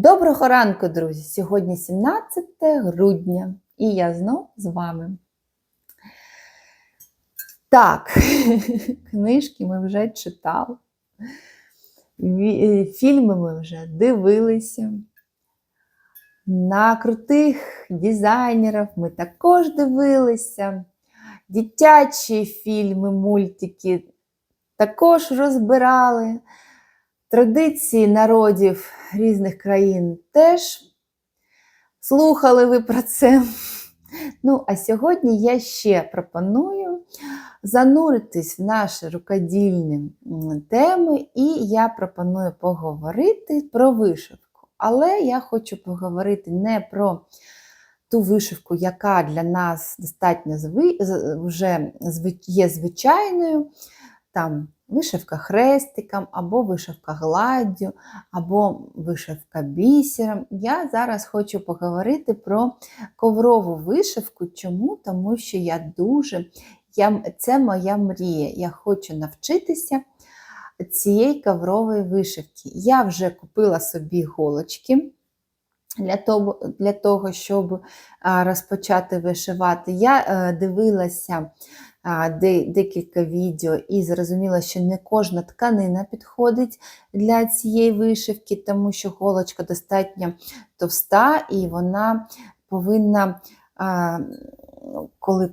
Доброго ранку, друзі! Сьогодні 17 грудня, і я знов з вами. Так, книжки ми вже читали, е, фільми ми вже дивилися. На крутих дизайнерів ми також дивилися. Дитячі фільми, мультики також розбирали. Традиції народів різних країн теж слухали ви про це. Ну, а сьогодні я ще пропоную зануритись в наші рукодільні теми, і я пропоную поговорити про вишивку. Але я хочу поговорити не про ту вишивку, яка для нас достатньо зви- з- вже є звичайною. Там вишивка хрестиком, або вишивка гладдю, або вишивка бісером. Я зараз хочу поговорити про коврову вишивку. Чому? Тому що я дуже, я, це моя мрія. Я хочу навчитися цієї коврової вишивки. Я вже купила собі голочки. Для того, для того, щоб розпочати вишивати, я е, дивилася декілька відео і зрозуміла, що не кожна тканина підходить для цієї вишивки, тому що голочка достатньо товста і вона повинна, ну, коли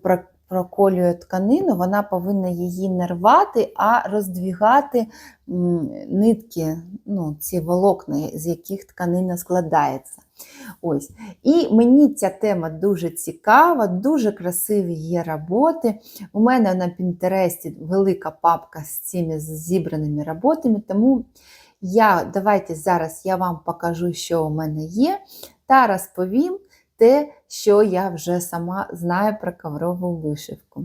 проколює тканину, вона повинна її не рвати, а роздвігати нитки, ну, ці волокна, з яких тканина складається. Ось. І мені ця тема дуже цікава, дуже красиві є роботи. У мене на Пінтересті велика папка з цими зібраними роботами, тому я, давайте зараз я вам покажу, що у мене є, та розповім те, що я вже сама знаю про коврову вишивку.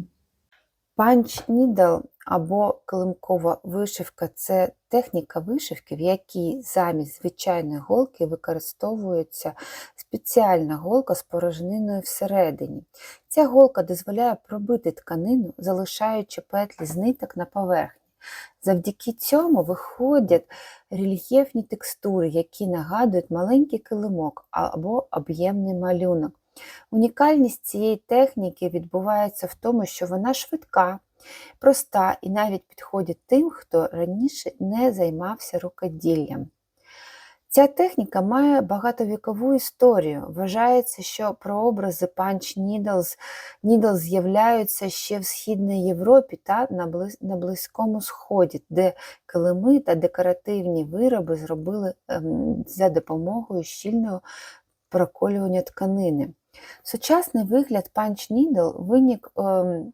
Панч нідл або килимкова вишивка це техніка вишивки, в якій замість звичайної голки використовується спеціальна голка з порожниною всередині. Ця голка дозволяє пробити тканину, залишаючи петлі з ниток на поверхні. Завдяки цьому виходять рельєфні текстури, які нагадують маленький килимок або об'ємний малюнок. Унікальність цієї техніки відбувається в тому, що вона швидка, проста і навіть підходить тим, хто раніше не займався рукоділлям. Ця техніка має багатовікову історію. Вважається, що прообрази панч Needles Needles з'являються ще в Східній Європі та на, Близькому Сході, де килими та декоративні вироби зробили ем, за допомогою щільного проколювання тканини. Сучасний вигляд панч Needle виник ем,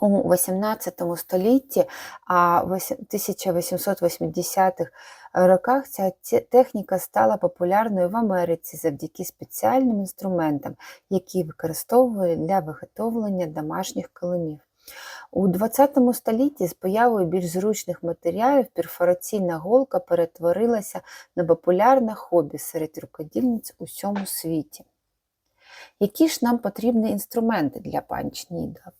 у 18 столітті, а 1880-х роках ця техніка стала популярною в Америці завдяки спеціальним інструментам, які використовували для виготовлення домашніх килимів. У 20 столітті з появою більш зручних матеріалів перфораційна голка перетворилася на популярне хобі серед рукодільниць у всьому світі. Які ж нам потрібні інструменти для панчнідла?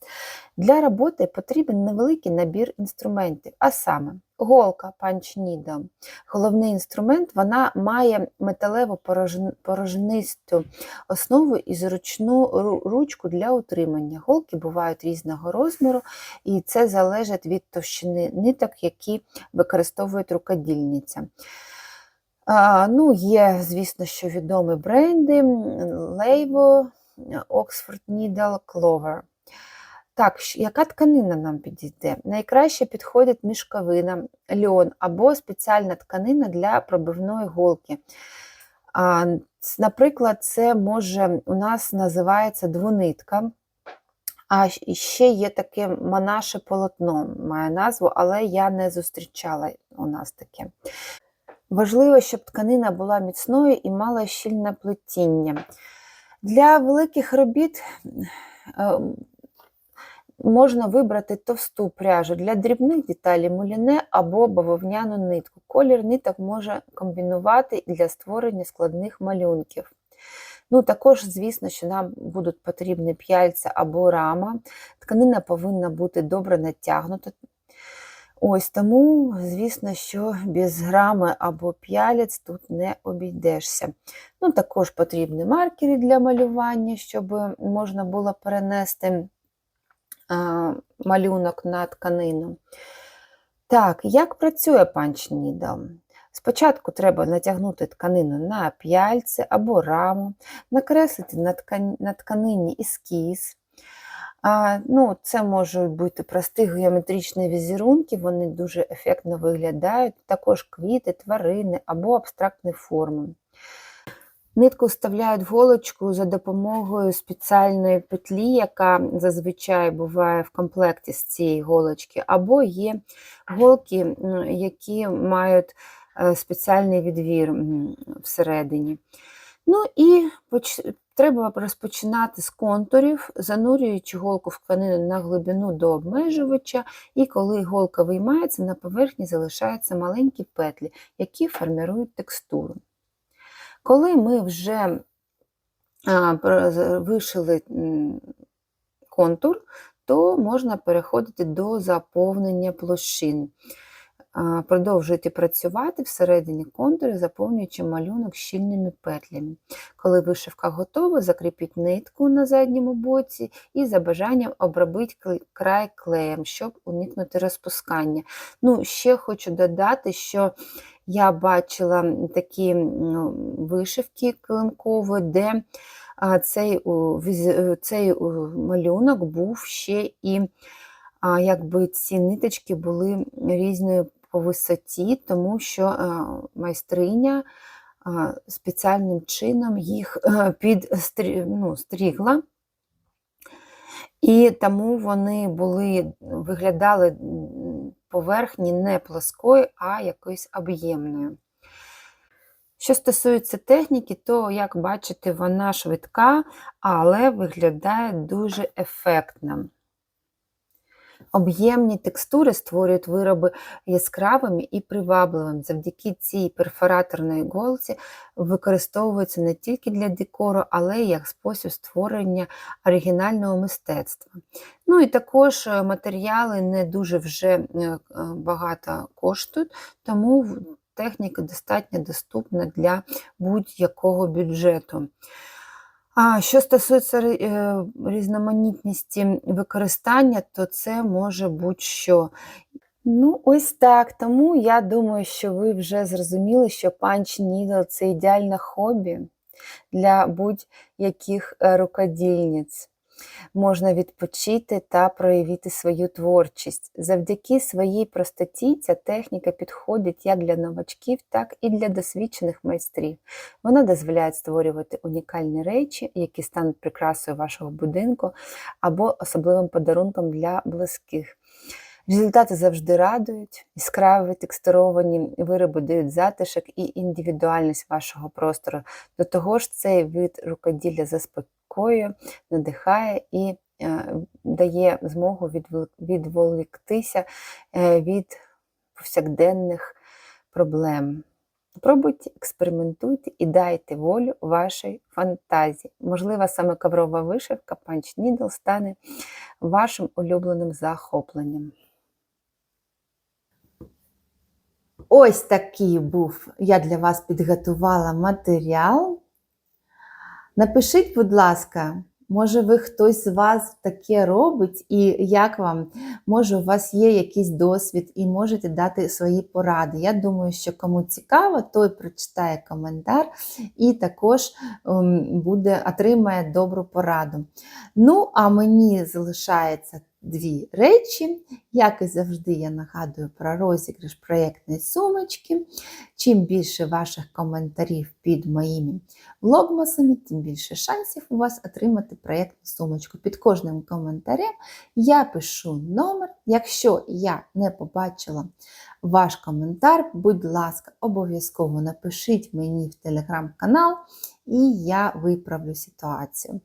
Для роботи потрібен невеликий набір інструментів, а саме голка панчніда. Головний інструмент вона має металеву порожнисту основу і зручну ручку для утримання. Голки бувають різного розміру, і це залежить від товщини ниток, які використовують рукодільниця. Ну, є, звісно, що відомі бренди Leibo, Oxford Needle, Clover. Так, яка тканина нам підійде? Найкраще підходить мішковина, льон або спеціальна тканина для пробивної голки. Наприклад, це може у нас називається двонитка. А ще є таке монаше полотно, має назву, але я не зустрічала у нас таке. Важливо, щоб тканина була міцною і мала щільне плетіння. Для великих робіт е, можна вибрати товсту пряжу, для дрібних деталей муліне або бавовняну нитку. Колір ниток може комбінувати для створення складних малюнків. Ну, також, звісно, що нам будуть потрібні п'яльця або рама. Тканина повинна бути добре натягнута. Ось тому, звісно, що без грами або п'ялець тут не обійдешся. Ну, також потрібні маркери для малювання, щоб можна було перенести малюнок на тканину. Так, як працює панч Needle? Спочатку треба натягнути тканину на п'яльце або раму, накреслити на тканині ескіз. А, ну, Це можуть бути прості геометричні візерунки, вони дуже ефектно виглядають, також квіти, тварини або абстрактні форми. Нитку вставляють в голочку за допомогою спеціальної петлі, яка зазвичай буває в комплекті з цієї голочки, або є голки, які мають е, спеціальний відвір всередині. Ну і. Треба розпочинати з контурів, занурюючи голку в тканину на глибину до обмежувача, і коли голка виймається, на поверхні залишаються маленькі петлі, які формують текстуру. Коли ми вже вишили контур, то можна переходити до заповнення площин. Продовжуйте працювати всередині контуру, заповнюючи малюнок щільними петлями. Коли вишивка готова, закріпіть нитку на задньому боці і за бажанням обробіть край клеєм, щоб уникнути розпускання. Ну, Ще хочу додати, що я бачила такі вишивки килимкові, де цей цей малюнок був ще і якби ці ниточки були різної по висоті, тому що майстриня спеціальним чином їх підстрігла. Ну, і тому вони були, виглядали поверхні не плоскою, а якоюсь об'ємною. Що стосується техніки, то, як бачите, вона швидка, але виглядає дуже ефектно. Об'ємні текстури створюють вироби яскравими і привабливими. Завдяки цій перфораторної голці використовуються не тільки для декору, але й як спосіб створення оригінального мистецтва. Ну і також е, матеріали не дуже вже е, багато коштують, тому техніка достатньо доступна для будь-якого бюджету. А що стосується е, різноманітності використання, то це може будь-що. Ну, ось так. Тому я думаю, що ви вже зрозуміли, що панч нідл – це ідеальне хобі для будь-яких е, рукодільниць можна відпочити та проявити свою творчість. Завдяки своїй простоті ця техніка підходить як для новачків, так і для досвідчених майстрів. Вона дозволяє створювати унікальні речі, які стануть прикрасою вашого будинку або особливим подарунком для близьких. Результати завжди радують, яскраві текстуровані вироби дають затишок і індивідуальність вашого простору. До того ж, цей вид рукоділля заспокоює, надихає і е, дає змогу відволіктися е, від повсякденних проблем. Пробуйте, експериментуйте і дайте волю вашій фантазії. Можливо, саме коврова вишивка Punch Needle стане вашим улюбленим захопленням. Ось такий був, я для вас підготувала матеріал. Напишіть, будь ласка, може ви хтось з вас таке робить, і як вам, може, у вас є якийсь досвід і можете дати свої поради. Я думаю, що кому цікаво, той прочитає коментар і також ем, буде, отримає добру пораду. Ну, а мені залишається дві речі. Як і завжди, я нагадую про розіграш проєктної сумочки. Чим більше ваших коментарів під моїми влогмасами, тим більше шансів у вас отримати проєктну сумочку. Під кожним коментарем я пишу номер. Якщо я не побачила ваш коментар, будь ласка, обов'язково напишіть мені в телеграм-канал, і я виправлю ситуацію.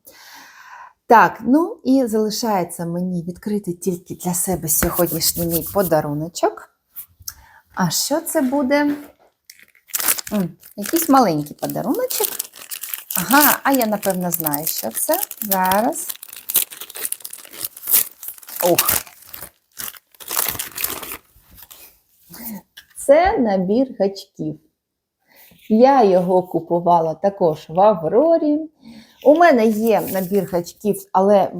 Так, ну і залишається мені відкрити тільки для себе сьогоднішній мій подаруночок. А що це буде? М, якийсь маленький подаруночок. Ага, а я, напевно, знаю, що це. Зараз. Ох. Це набір гачків. Я його купувала також в Аврорі. У мене є набір гачків, але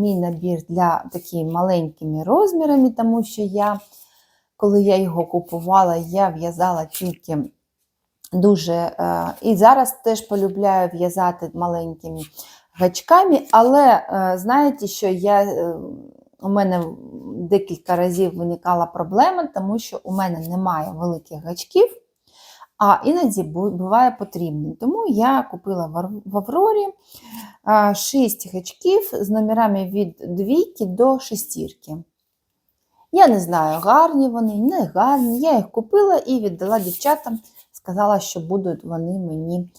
мій набір для такими маленькими розмірами, тому що я, коли я його купувала, я в'язала тільки дуже. е, І зараз теж полюбляю в'язати маленькими гачками, але е, знаєте, що я, е, у мене декілька разів виникала проблема, тому що у мене немає великих гачків, а іноді буває потрібно. Тому я купила в Аврорі 6 гачків з номерами від двійки до шестірки. Я не знаю, гарні вони, не гарні. Я їх купила і віддала дівчатам, сказала, що будуть вони мені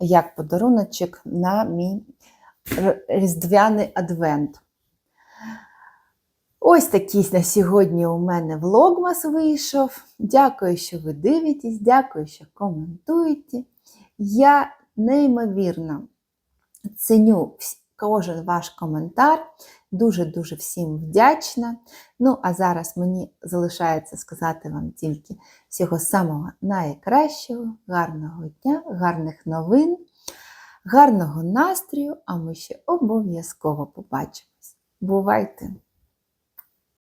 як подаруночок на мій різдвяний адвент. Ось такий на сьогодні у мене влогмас вийшов. Дякую, що ви дивитесь, дякую, що коментуєте. Я неймовірно ценю кожен ваш коментар. Дуже-дуже всім вдячна. Ну, а зараз мені залишається сказати вам тільки всього самого найкращого, гарного дня, гарних новин, гарного настрою, а ми ще обов'язково побачимось. Бувайте!